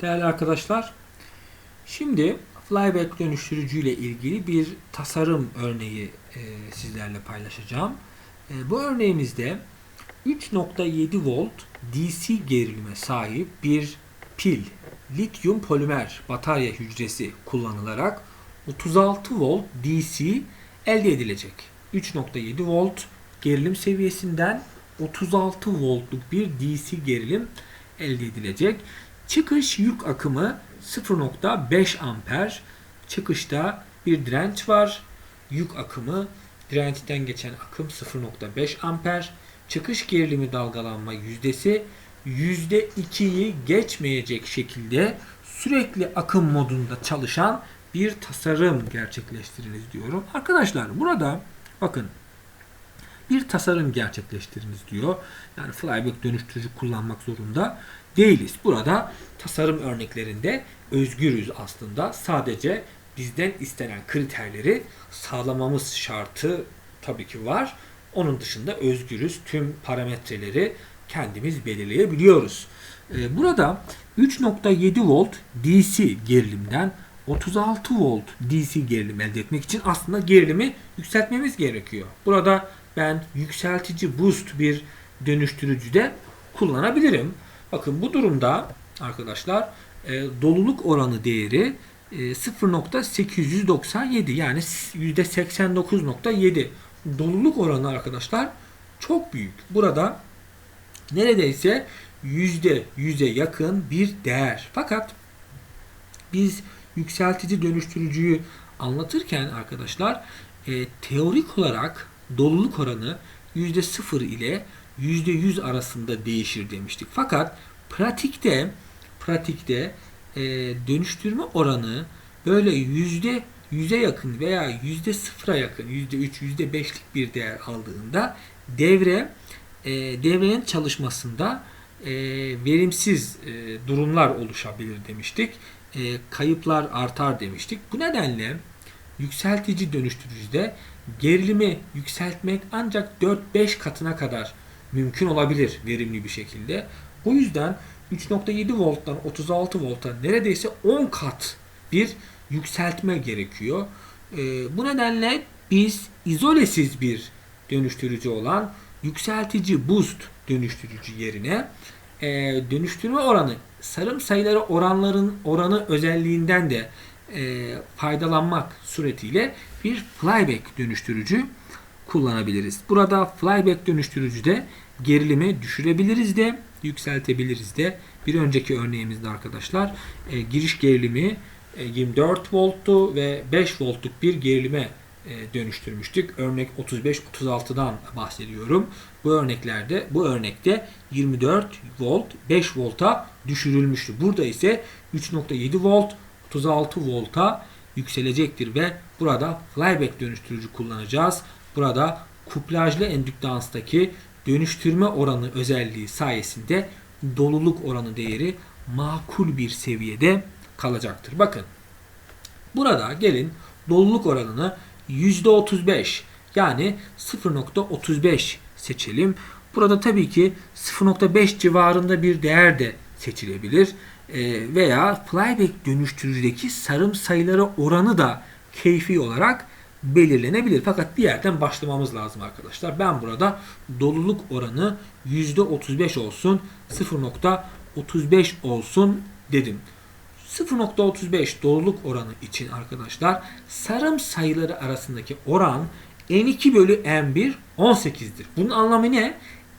Değerli arkadaşlar, şimdi flyback dönüştürücü ile ilgili bir tasarım örneği e, sizlerle paylaşacağım. E, bu örneğimizde 3.7 volt DC gerilime sahip bir pil, lityum polimer batarya hücresi kullanılarak 36 volt DC elde edilecek. 3.7 volt gerilim seviyesinden 36 voltluk bir DC gerilim elde edilecek. Çıkış yük akımı 0.5 amper. Çıkışta bir direnç var. Yük akımı dirençten geçen akım 0.5 amper. Çıkış gerilimi dalgalanma yüzdesi %2'yi geçmeyecek şekilde sürekli akım modunda çalışan bir tasarım gerçekleştiriniz diyorum. Arkadaşlar burada bakın bir tasarım gerçekleştiriniz diyor. Yani flyback dönüştürücü kullanmak zorunda değiliz. Burada tasarım örneklerinde özgürüz aslında. Sadece bizden istenen kriterleri sağlamamız şartı tabii ki var. Onun dışında özgürüz. Tüm parametreleri kendimiz belirleyebiliyoruz. Ee, burada 3.7 volt DC gerilimden 36 volt DC gerilim elde etmek için aslında gerilimi yükseltmemiz gerekiyor. Burada ben yükseltici boost bir dönüştürücüde kullanabilirim. Bakın bu durumda arkadaşlar e, doluluk oranı değeri e, 0.897 yani %89.7 doluluk oranı arkadaşlar çok büyük. Burada neredeyse %100'e yakın bir değer. Fakat biz yükseltici dönüştürücüyü anlatırken arkadaşlar e, teorik olarak doluluk oranı %0 ile %100 arasında değişir demiştik. Fakat pratikte pratikte e, dönüştürme oranı böyle yüzde yüze yakın veya yüzde sıfıra yakın yüzde üç yüzde beşlik bir değer aldığında devre e, devrenin çalışmasında e, verimsiz e, durumlar oluşabilir demiştik. E, kayıplar artar demiştik. Bu nedenle yükseltici dönüştürücüde gerilimi yükseltmek ancak 4-5 katına kadar mümkün olabilir verimli bir şekilde. Bu yüzden 3.7 volttan 36 volta neredeyse 10 kat bir yükseltme gerekiyor. E, bu nedenle biz izolesiz bir dönüştürücü olan yükseltici boost dönüştürücü yerine e, dönüştürme oranı sarım sayıları oranların oranı özelliğinden de e, faydalanmak suretiyle bir flyback dönüştürücü kullanabiliriz. Burada flyback dönüştürücüde gerilimi düşürebiliriz de yükseltebiliriz de. Bir önceki örneğimizde arkadaşlar e, giriş gerilimi e, 24 volttu ve 5 voltluk bir gerilime e, dönüştürmüştük. Örnek 35-36'dan bahsediyorum. Bu örneklerde bu örnekte 24 volt 5 volta düşürülmüştü. Burada ise 3.7 volt 36 volta yükselecektir ve burada flyback dönüştürücü kullanacağız. Burada kuplajlı endüktanstaki dönüştürme oranı özelliği sayesinde doluluk oranı değeri makul bir seviyede kalacaktır. Bakın burada gelin doluluk oranını %35 yani 0.35 seçelim. Burada tabii ki 0.5 civarında bir değer de seçilebilir. E, veya flyback dönüştürücüdeki sarım sayıları oranı da keyfi olarak belirlenebilir. Fakat bir yerden başlamamız lazım arkadaşlar. Ben burada doluluk oranı %35 olsun, 0.35 olsun dedim. 0.35 doluluk oranı için arkadaşlar sarım sayıları arasındaki oran N2 bölü N1 18'dir. Bunun anlamı ne?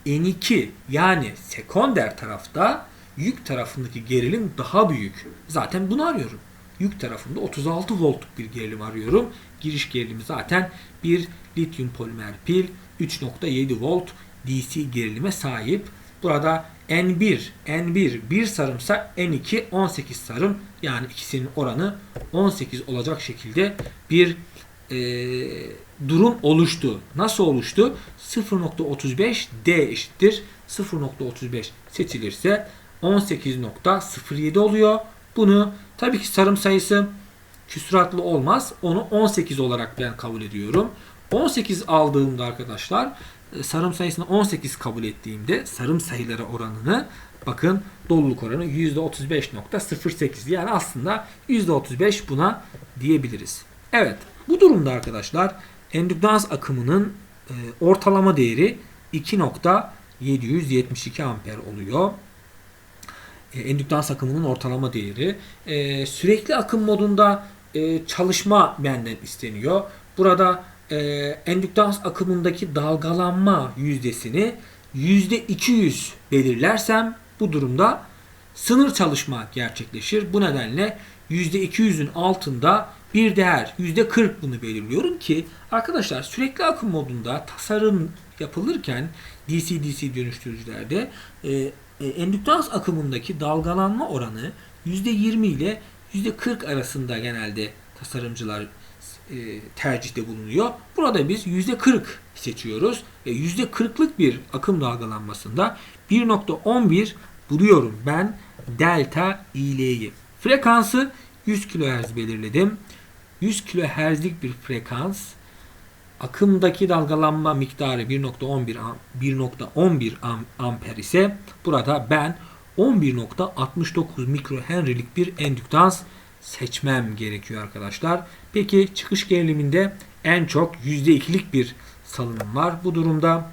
N2 yani sekonder tarafta yük tarafındaki gerilim daha büyük. Zaten bunu arıyorum. Yük tarafında 36 voltluk bir gerilim arıyorum. Giriş gerilimi zaten bir lityum polimer pil 3.7 volt DC gerilime sahip. Burada N1, N1 bir sarımsa N2 18 sarım yani ikisinin oranı 18 olacak şekilde bir e, durum oluştu. Nasıl oluştu? 0.35 D eşittir. 0.35 seçilirse 18.07 oluyor. Bunu tabii ki sarım sayısı küsuratlı olmaz. Onu 18 olarak ben kabul ediyorum. 18 aldığımda arkadaşlar e, sarım sayısını 18 kabul ettiğimde sarım sayıları oranını bakın doluluk oranı %35.08 yani aslında %35 buna diyebiliriz. Evet bu durumda arkadaşlar endüktans akımının e, ortalama değeri 2.772 amper oluyor. E, endüktans akımının ortalama değeri. E, sürekli akım modunda e, çalışma benden isteniyor. Burada e, endüktans akımındaki dalgalanma yüzdesini %200 belirlersem bu durumda sınır çalışma gerçekleşir. Bu nedenle %200'ün altında bir değer %40 bunu belirliyorum ki arkadaşlar sürekli akım modunda tasarım yapılırken DC-DC dönüştürücülerde e, e, endüktans akımındaki dalgalanma oranı %20 ile %40 arasında genelde tasarımcılar e, tercihte bulunuyor. Burada biz %40 seçiyoruz ve %40'lık bir akım dalgalanmasında 1.11 buluyorum ben delta İL'yi. Frekansı 100 kHz belirledim. 100 kHz'lik bir frekans akımdaki dalgalanma miktarı 1.11 am- 1.11 am- amper ise burada ben 11.69 mikrohenry'lik bir endüktans seçmem gerekiyor arkadaşlar. Peki çıkış geriliminde en çok %2'lik bir salınım var. Bu durumda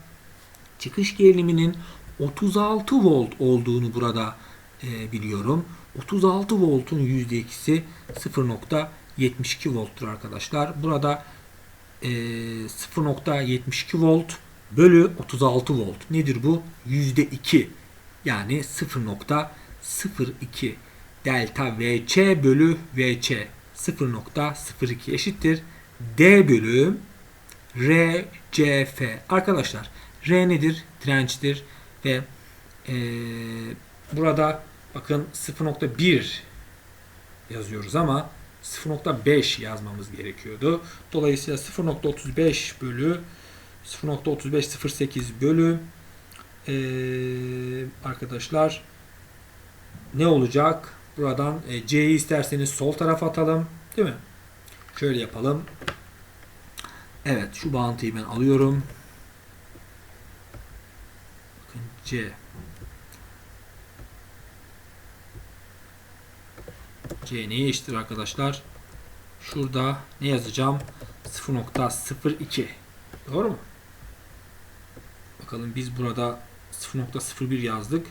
çıkış geriliminin 36 volt olduğunu burada e, biliyorum. 36 voltun %2'si 0.72 volttur arkadaşlar. Burada e, 0.72 volt bölü 36 volt. Nedir bu? %2 yani 0.02 delta VC bölü VC 0.02 eşittir. D bölü RCF. Arkadaşlar R nedir? Dirençtir ve e, burada bakın 0.1 yazıyoruz ama 0.5 yazmamız gerekiyordu. Dolayısıyla 0.35 bölü 0.3508 bölü e, arkadaşlar ne olacak? Buradan e, C'yi isterseniz sol tarafa atalım. Değil mi? Şöyle yapalım. Evet şu bağıntıyı ben alıyorum. Bakın C. C neye eşittir arkadaşlar? Şurada ne yazacağım? 0.02 Doğru mu? Bakalım biz burada 0.01 yazdık.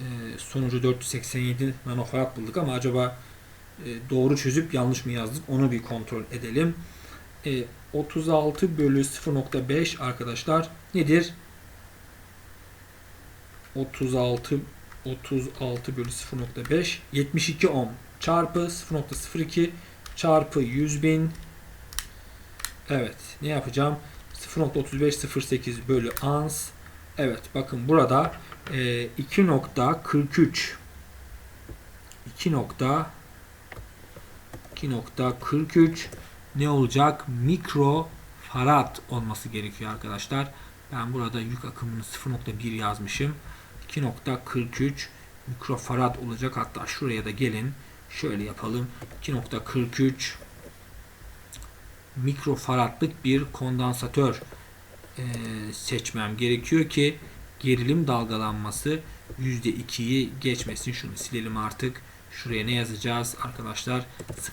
Ee, sonucu 487 nanofarad bulduk ama acaba e, doğru çözüp yanlış mı yazdık onu bir kontrol edelim. E, 36 bölü 0.5 arkadaşlar nedir? 36 36 bölü 0.5 72 ohm çarpı 0.02 çarpı 100 bin Evet ne yapacağım? 0.3508 bölü ans Evet bakın burada e, 2.43 2. 2.43 ne olacak? Mikro farad olması gerekiyor arkadaşlar. Ben burada yük akımını 0.1 yazmışım. 2.43 mikrofarad olacak. Hatta şuraya da gelin. Şöyle yapalım. 2.43 mikrofaradlık bir kondansatör e, seçmem gerekiyor ki gerilim dalgalanması %2'yi geçmesin. Şunu silelim artık. Şuraya ne yazacağız arkadaşlar?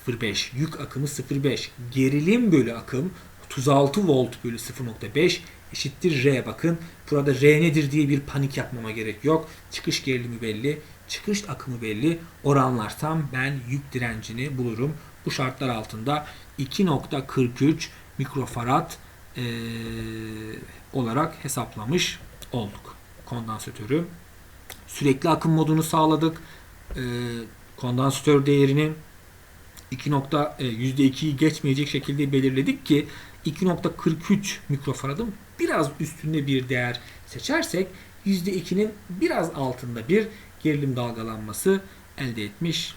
0.5. Yük akımı 0.5. Gerilim bölü akım 36 volt bölü 0.5 eşittir R. Bakın burada R nedir diye bir panik yapmama gerek yok. Çıkış gerilimi belli. Çıkış akımı belli. Oranlarsam ben yük direncini bulurum. Bu şartlar altında 2.43 mikrofarad eee, olarak hesaplamış olduk kondansatörü. Sürekli akım modunu sağladık. Eee kondansatör değerini 2 nokta, e, %2'yi geçmeyecek şekilde belirledik ki 2.43 mikrofaradın biraz üstünde bir değer seçersek %2'nin biraz altında bir gerilim dalgalanması elde etmiş